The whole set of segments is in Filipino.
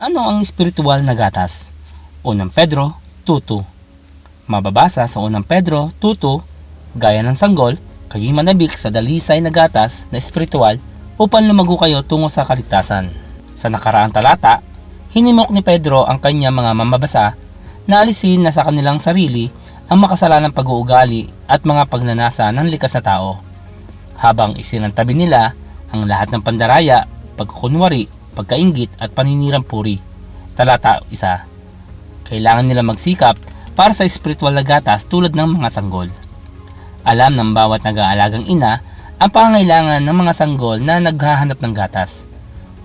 Ano ang espiritual na gatas? Unang Pedro 2.2 Mababasa sa unang Pedro 2.2 Gaya ng sanggol, kayo'y manabik sa dalisay na gatas na espiritual upang lumago kayo tungo sa kaligtasan. Sa nakaraang talata, hinimok ni Pedro ang kanyang mga mamabasa na alisin na sa kanilang sarili ang makasalanang pag-uugali at mga pagnanasa ng likas na tao. Habang isinantabi nila ang lahat ng pandaraya, pagkukunwari, pagkaingit at paninirang puri. Talata 1. Kailangan nila magsikap para sa espiritual na gatas tulad ng mga sanggol. Alam ng bawat nag-aalagang ina ang pangangailangan ng mga sanggol na naghahanap ng gatas.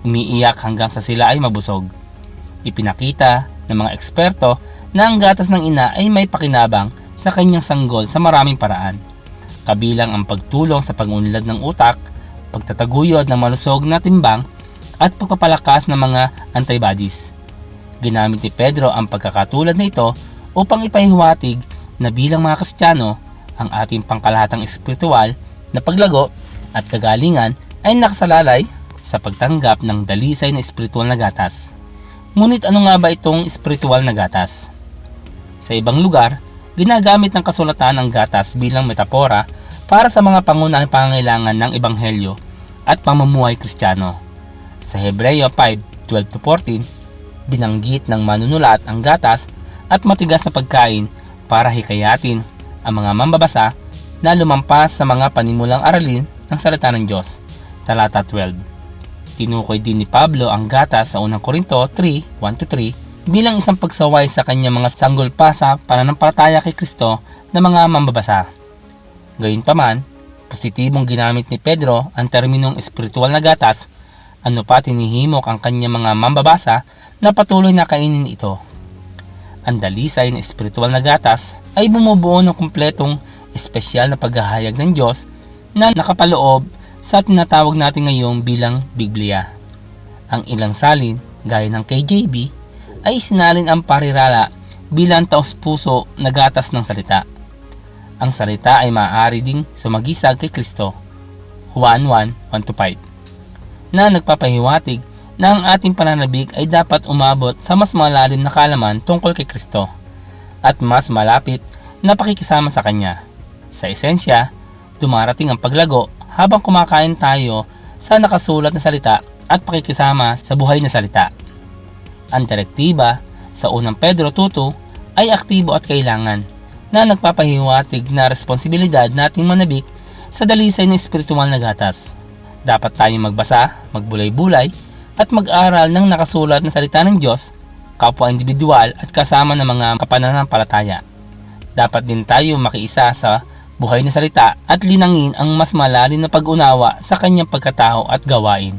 Umiiyak hanggang sa sila ay mabusog. Ipinakita ng mga eksperto na ang gatas ng ina ay may pakinabang sa kanyang sanggol sa maraming paraan. Kabilang ang pagtulong sa pangunlad ng utak, pagtataguyod ng malusog na timbang, at pagpapalakas ng mga antibodies. Ginamit ni Pedro ang pagkakatulad na ito upang ipahiwatig na bilang mga Kristiyano, ang ating pangkalahatang espiritual na paglago at kagalingan ay nakasalalay sa pagtanggap ng dalisay na espiritual na gatas. Ngunit ano nga ba itong espiritual na gatas? Sa ibang lugar, ginagamit ng kasulatan ng gatas bilang metapora para sa mga pangunahing pangangailangan ng ebanghelyo at pamumuhay kristyano. Sa Hebreo 5:12-14, binanggit ng manunulat ang gatas at matigas na pagkain para hikayatin ang mga mambabasa na lumampas sa mga panimulang aralin ng salita ng Diyos. Talata 12. Tinukoy din ni Pablo ang gatas sa unang Korinto 3:1-3 bilang isang pagsaway sa kanyang mga sanggol pa sa pananampalataya kay Kristo na mga mambabasa. Gayunpaman, positibong ginamit ni Pedro ang terminong espiritual na gatas, ano pa tinihimok ang kanyang mga mambabasa na patuloy na kainin ito. Ang dalisay na espiritual na gatas ay bumubuo ng kumpletong espesyal na paghahayag ng Diyos na nakapaloob sa tinatawag natin ngayon bilang Biblia. Ang ilang salin, gaya ng KJV, ay sinalin ang parirala bilang taos-puso na gatas ng salita. Ang salita ay maaari ding sumagisag kay Kristo. Juan 1:1-5 na nagpapahiwatig na ang ating pananabik ay dapat umabot sa mas malalim na kalaman tungkol kay Kristo at mas malapit na pakikisama sa Kanya. Sa esensya, dumarating ang paglago habang kumakain tayo sa nakasulat na salita at pakikisama sa buhay na salita. Ang direktiba sa unang Pedro 2.2 ay aktibo at kailangan na nagpapahiwatig na responsibilidad nating manabik sa dalisay ng espiritual na gatas. Dapat tayong magbasa, magbulay-bulay, at mag-aral ng nakasulat na salita ng Diyos, kapwa individual at kasama ng mga kapananampalataya. Dapat din tayo makiisa sa buhay na salita at linangin ang mas malalim na pag-unawa sa kanyang pagkatao at gawain.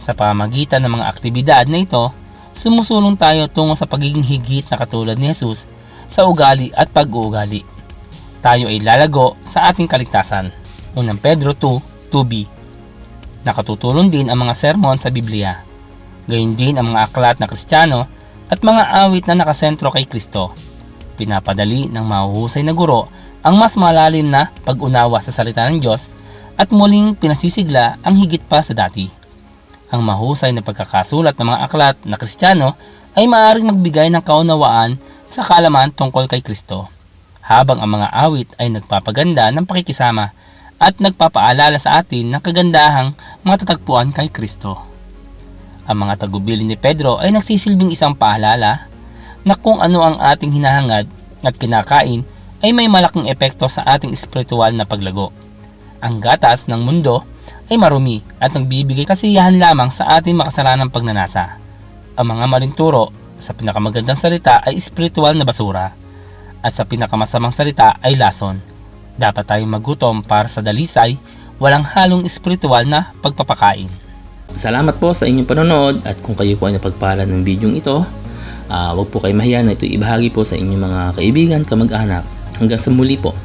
Sa pamagitan ng mga aktibidad na ito, sumusulong tayo tungo sa pagiging higit na katulad ni Jesus sa ugali at pag-uugali. Tayo ay lalago sa ating kaligtasan. Unang Pedro 2, 2b. Nakatutulong din ang mga sermon sa Biblia. Gayun din ang mga aklat na Kristiyano at mga awit na nakasentro kay Kristo. Pinapadali ng mahuhusay na guro ang mas malalim na pag-unawa sa salita ng Diyos at muling pinasisigla ang higit pa sa dati. Ang mahusay na pagkakasulat ng mga aklat na Kristiyano ay maaaring magbigay ng kaunawaan sa kalaman tungkol kay Kristo, habang ang mga awit ay nagpapaganda ng pakikisama at nagpapaalala sa atin ng kagandahang matatagpuan kay Kristo. Ang mga tagubili ni Pedro ay nagsisilbing isang paalala na kung ano ang ating hinahangad at kinakain ay may malaking epekto sa ating espiritual na paglago. Ang gatas ng mundo ay marumi at nagbibigay kasiyahan lamang sa ating makasalanang pagnanasa. Ang mga maling turo sa pinakamagandang salita ay espiritual na basura at sa pinakamasamang salita ay lason. Dapat tayong magutom para sa dalisay, walang halong espiritual na pagpapakain. Salamat po sa inyong panonood at kung kayo po ay napagpala ng bidyong ito, uh, huwag po kayo mahiya na ito ibahagi po sa inyong mga kaibigan, kamag-anak. Hanggang sa muli po.